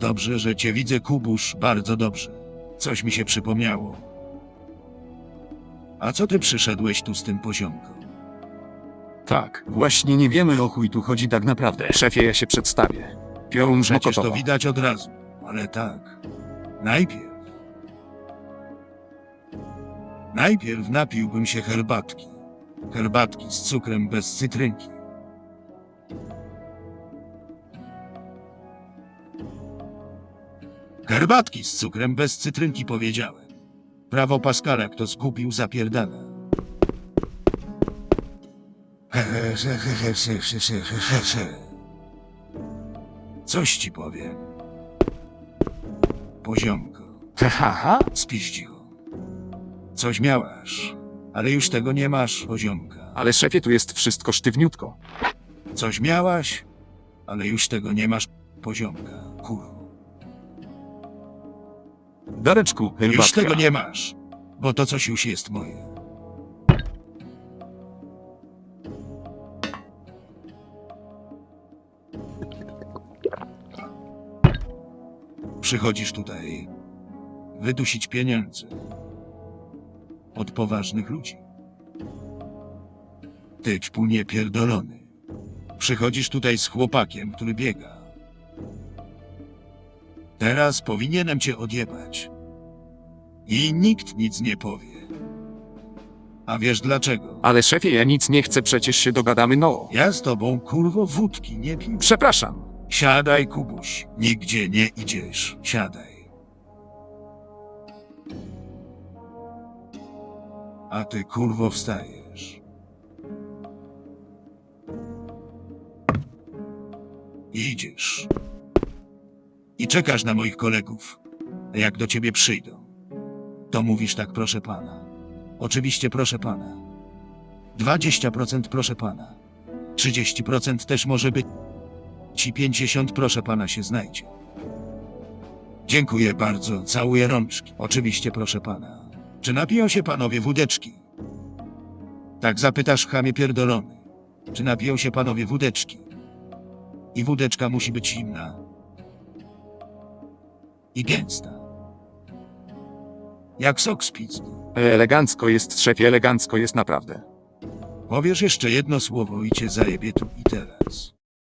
Dobrze, że cię widzę, Kubusz, bardzo dobrze. Coś mi się przypomniało. A co ty przyszedłeś tu z tym poziomką? Tak, właśnie nie wiemy o chuj tu chodzi tak naprawdę. Szefie, ja się przedstawię. Piorun Przecież to Mokotowa. widać od razu. Ale tak. Najpierw. Najpierw napiłbym się herbatki. Herbatki z cukrem bez cytrynki. Herbatki z cukrem bez cytrynki powiedziałem. Prawo Pascala, kto zgubił, zapierdala. Coś ci powiem. Poziomko, Haha, spiździło. Coś miałaś, ale już tego nie masz, poziomka. ale szefie, tu jest wszystko sztywniutko. Coś miałaś, ale już tego nie masz, poziomka. Kurwa. Dareczku, Już herbatka. tego nie masz, bo to coś już jest moje. Przychodzisz tutaj wydusić pieniądze od poważnych ludzi. Ty ćpunie pierdolony. Przychodzisz tutaj z chłopakiem, który biega. Teraz powinienem cię odjebać. I nikt nic nie powie. A wiesz dlaczego? Ale szefie, ja nic nie chcę, przecież się dogadamy, no. Ja z tobą kurwo wódki nie piję. Przepraszam. Siadaj, Kubuś. Nigdzie nie idziesz. Siadaj. A ty kurwo wstajesz. Idziesz. I czekasz na moich kolegów. Jak do ciebie przyjdą, to mówisz tak, proszę pana. Oczywiście, proszę pana. 20% proszę pana. 30% też może być. Ci 50 proszę pana się znajdzie. Dziękuję bardzo, całuję rączki. Oczywiście proszę pana. Czy napiją się panowie wódeczki? Tak zapytasz chamie pierdolony. Czy napiją się panowie wódeczki? I wódeczka musi być zimna. I gęsta. Jak sok z pizzy. Elegancko jest, szefie, elegancko jest naprawdę. Powiesz jeszcze jedno słowo i cię zajebie tu i teraz.